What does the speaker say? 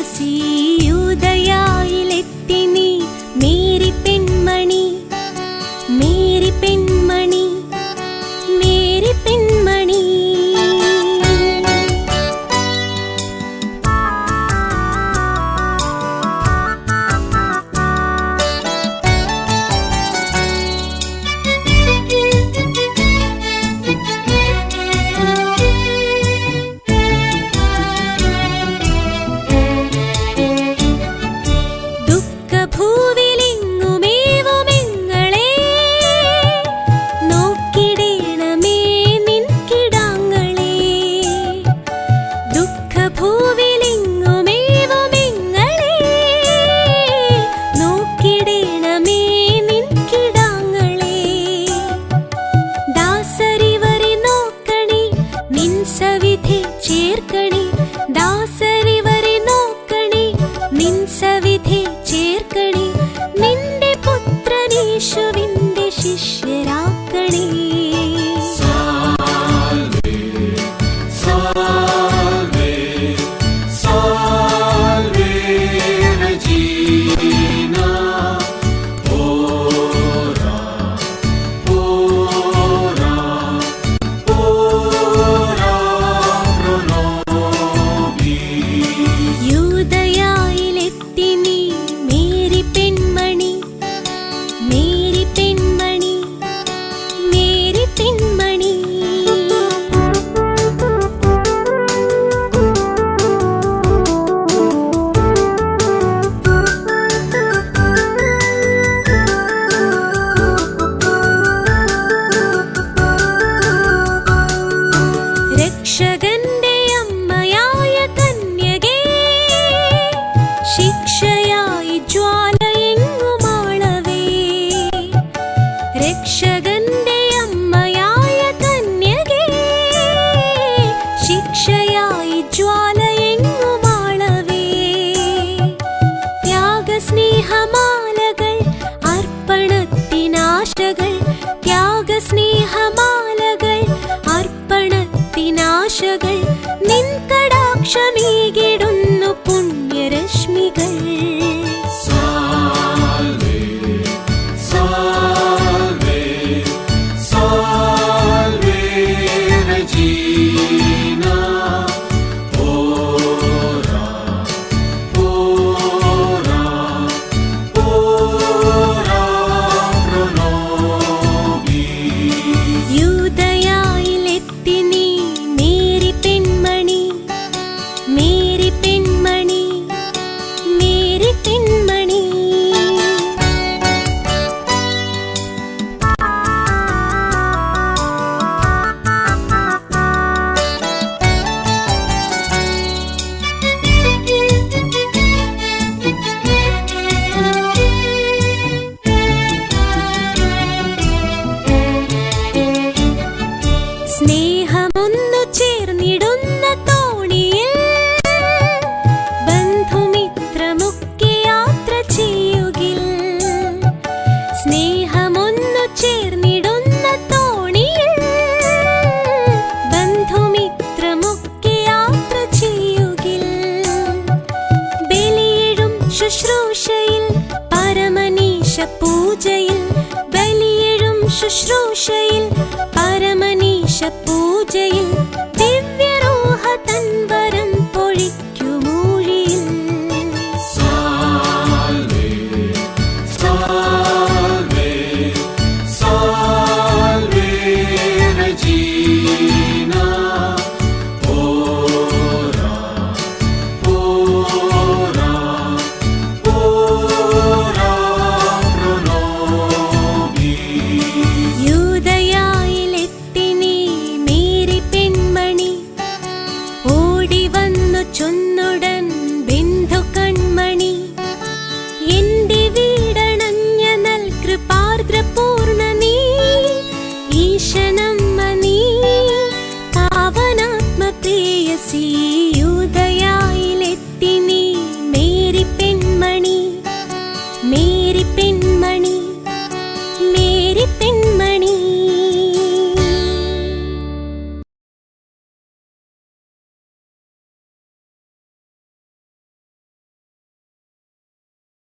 ी उदया। ശിക്ഷയായി ജ്വാലയെങ്ങുമാളവേ രക്ഷകന്റെ അമ്മയായ കന്യകേ ശിക്ഷയായി ജ്വാലയെങ്ങുമാളവേ ത്യാഗസ്നേഹമാലകൾ അർപ്പണത്തിനാശകൾ ത്യാഗസ്നേഹമാലകൾ അർപ്പണത്തിനാശകൾ നിൻ കടാക്ഷമീകിടും பூஜையில் சொன்னோட